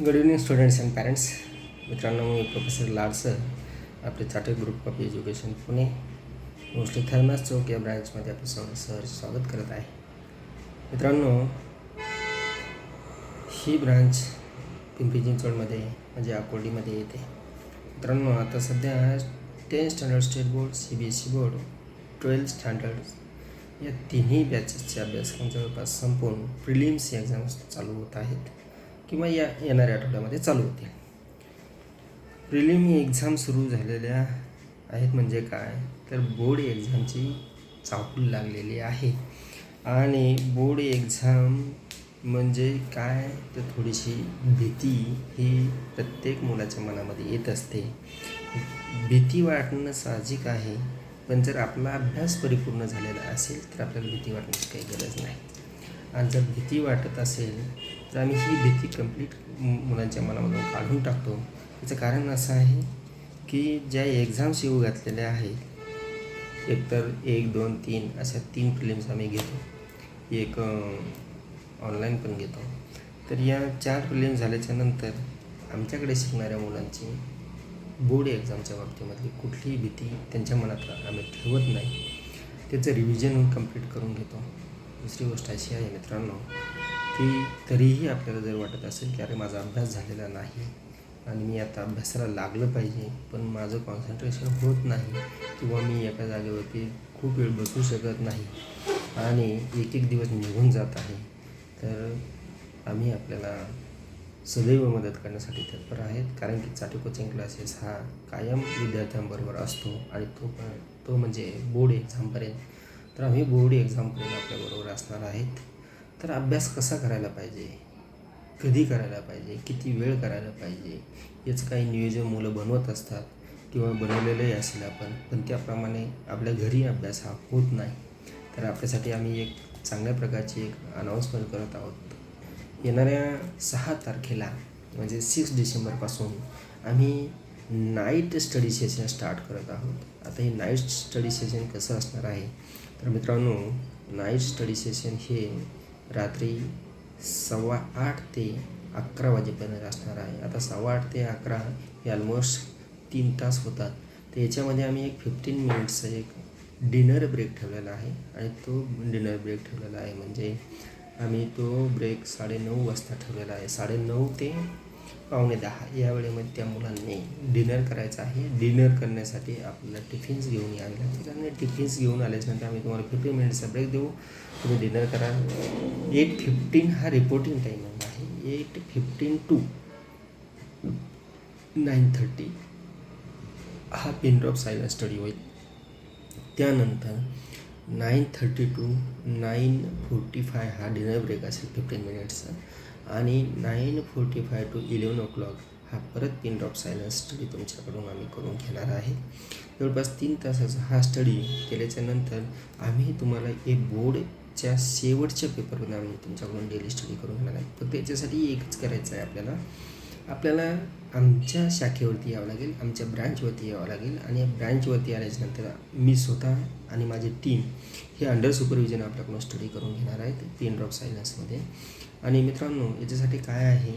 Good evening students and parents मित्रांनो मी professor Lad sir आपले Chate group of education Pune mostly thermos चौक या ब्रँचमध्ये आपलं सर सर स्वागत करत आहे. मित्रांनो ही ब्रांच पिंपरी चिंचवडमध्ये म्हणजे अकोर्डीमध्ये येते. मित्रांनो आता सध्या ten standard state board C B S E board twelfth standard या तिन्ही बॅचेसचे अभ्यासक्रम जवळपास संपून प्रिलिम्स एक्झाम्स चालू होत आहेत. किंवा या येणाऱ्या आठवड्यामध्ये चालू होतील. प्रिलिम एक्झाम सुरू झालेल्या आहेत म्हणजे काय? तर बोर्ड एक्झामची चाकूल लागलेली आहे. आणि बोर्ड एक्झाम म्हणजे काय? तर थोडीशी भीती ही प्रत्येक मुलाच्या मनामध्ये येत असते. भीती वाटणं साहजिक आहे पण जर आपला अभ्यास परिपूर्ण झालेला असेल तर आपल्याला भीती वाटण्याची काही गरज नाही. आणि जर भीती वाटत असेल तर आम्ही ही भीती कंप्लीट मुलांच्या मनामधून काढून टाकतो. त्याचं कारण असं आहे की ज्या एक्झाम्स येऊ घातलेल्या आहेत एकतर एक दोन तीन अशा तीन प्रिलिम्स आम्ही घेतो. एक ऑनलाईन पण घेतो. तर या चार प्रिलिम्स झाल्याच्यानंतर आमच्याकडे शिकणाऱ्या मुलांची बोर्ड एक्झामच्या बाबतीमधली कुठलीही भीती त्यांच्या मनात आम्ही ठेवत नाही. त्याचं रिव्हिजन कंप्लीट करून घेतो. दुसरी गोष्ट अशी आहे मित्रांनो की तरीही आपल्याला जर वाटत असेल की अरे माझा अभ्यास झालेला नाही आणि मी आता अभ्यासाला लागलं पाहिजे पण माझं कॉन्सन्ट्रेशन होत नाही किंवा मी एका जागेवरती खूप वेळ बसू शकत नाही आणि एक एक दिवस निघून जात आहे तर आम्ही आपल्याला सदैव मदत करण्यासाठी तत्पर आहेत. कारण की चाटे कोचिंग क्लासेस हा कायम विद्यार्थ्यांबरोबर असतो आणि तो पण तो म्हणजे बोर्ड एक्झामपर्यंत तर आम्ही बोर्ड एक्झामपर्यंत आपल्याबरोबर असणार आहेत. तर अभ्यास कसा करायला पाहिजे? कधी करायला पाहिजे? किती वेळ करायला पाहिजे? याचं काही नियोजन मुलं बनवत असतात किंवा बनवलेलंही असेल आपण पण त्याप्रमाणे आपल्या घरी अभ्यास हा होत नाही. तर आपल्यासाठी आम्ही एक चांगल्या प्रकारची एक अनाऊन्समेंट करत आहोत. येणाऱ्या सहा तारखेला म्हणजे सिक्स डिसेंबरपासून आम्ही नाईट स्टडी सेशन स्टार्ट करत आहोत. आता हे नाईट स्टडी सेशन कसं असणार आहे? तर मित्रांनो नाईट स्टडी सेशन हे रात्री सव्वा आठ ते अकरा वाजेपर्यंत असणार आहे. आता सव्वा आठ ते अकरा हे ऑलमोस्ट तीन तास होतात. तर याच्यामध्ये आम्ही एक फिफ्टीन मिनिट्सचा एक डिनर ब्रेक ठेवलेला आहे आणि तो डिनर ब्रेक ठेवलेला आहे. म्हणजे आम्ही तो ब्रेक साडेनऊ वाजता ठेवलेला आहे. साडेनऊ ते पावणे दहा. या वेळेमध्ये त्या मुलांनी डिनर करायचं आहे. डिनर करण्यासाठी आपल्याला टिफिन्स घेऊन यावे लागतील. आणि टिफिन्स घेऊन आल्याच्यानंतर आम्ही तुम्हाला फिफ्टीन मिनिट्सचा ब्रेक देऊ. तुम्ही डिनर करा. एट फिफ्टीन हा रिपोर्टिंग टाईम आहे. Eight fifteen to nine thirty हा पिन ड्रॉप सायलन्स स्टडी होईल. त्यानंतर nine thirty to nine forty five हा डिनर ब्रेक असेल फिफ्टीन मिनिट्सचा आणि nine forty five to eleven o'clock हा परत पिन ड्रॉप सायलन्स स्टडी तुमच्याकडून आम्ही करून घेणार आहे. जवळपास तीन तासाचा हा स्टडी केल्याच्यानंतर आम्ही तुम्हाला एक बोर्डच्या शेवटच्या पेपरमध्ये आम्ही तुमच्याकडून डेली स्टडी करून घेणार आहे. फक्त याच्यासाठी एकच करायचं आहे आपल्याला. आपल्याला आमच्या शाखेवरती यावं लागेल आमच्या ब्रँचवरती यावं लागेल आणि या ब्रँचवरती आल्याच्यानंतर मी स्वतः आणि माझी टीम हे अंडर सुपरविजन आपल्याकडून स्टडी करून घेणार आहेत. पिन ड्रॉप सायलन्समध्ये आणि मित्रांनो याच्यासाठी काय आहे?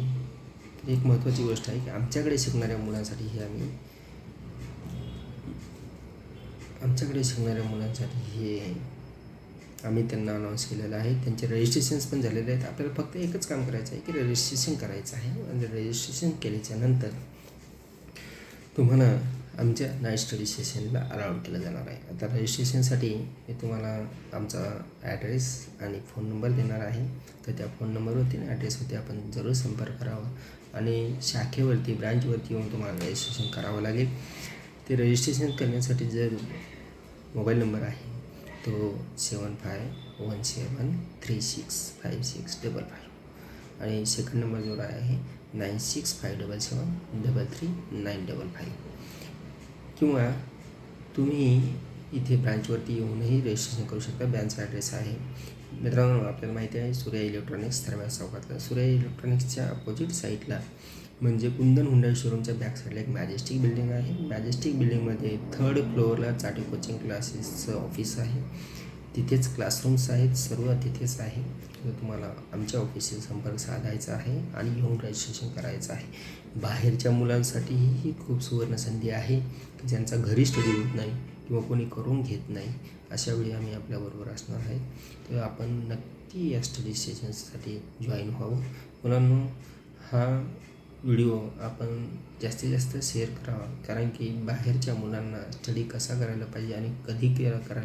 एक महत्त्वाची गोष्ट आहे की आमच्याकडे शिकणाऱ्या मुलांसाठी हे आम्ही आमच्याकडे शिकणाऱ्या मुलांसाठी हे आम्ही त्यांना अनाऊन्स केलेलं आहे. त्यांचे रजिस्ट्रेशन्स पण झालेले आहेत. आपल्याला फक्त एकच काम करायचं आहे की रजिस्ट्रेशन करायचं आहे. आणि रजिस्ट्रेशन केल्याच्यानंतर तुम्हाला आमच्या नाईट स्टडी सेशनला अलाउड केलं जाणार आहे. आता रजिस्ट्रेशनसाठी मी तुम्हाला आमचा ॲड्रेस आणि फोन नंबर देणार आहे. तर त्या फोन नंबरवरती आणि ॲड्रेसवरती आपण जरूर संपर्क करावा. आणि शाखेवरती ब्रँचवरती येऊन तुम्हाला रजिस्ट्रेशन करावं लागेल. ते रजिस्ट्रेशन करण्यासाठी जर मोबाईल नंबर आहे तो seven five one seven three six five six double five आणि सेकंड नंबर जो आहे nine six five double seven double three nine double five किंवा तुम्ही इथे ब्रँचवरती येऊनही रजिस्ट्रेशन करू शकता. ब्रँचचा ॲड्रेस आहे. मित्रांनो आपल्याला माहिती आहे सूर्या इलेक्ट्रॉनिक्स थर्म्या चौकातला. सूर्या इलेक्ट्रॉनिक्सच्या अपोजिट साईडला म्हणजे कुंदन हुंडाई शोरूमच्या बॅक साईडला एक मॅजेस्टिक बिल्डिंग आहे. मॅजेस्टिक बिल्डिंगमध्ये थर्ड फ्लोअरला चाटे कोचिंग क्लासेसचं ऑफिस आहे. तिथेच क्लासरूम्स आहेत सर्व तिथेच आहे. तर तुम्हाला आमच्या ऑफिसशी संपर्क साधायचा आहे आणि येऊन रजिस्ट्रेशन करायचं आहे. बाहेरच्या मुलांसाठीही ही खूप सुवर्ण संधी आहे की ज्यांचा घरी स्टडी होत नाही किंवा कोणी करून घेत नाही अशावेळी आम्ही आपल्याबरोबर असणार आहे. तर आपण नक्की या स्टडी सेशन्ससाठी जॉईन व्हावं. मुलांनो हा व्हिडिओ आपण जास्तीत जास्त शेअर करावा. कारण की बाहेरच्या मुलांना स्टडी कसा करायला पाहिजे आणि कधी केला करायला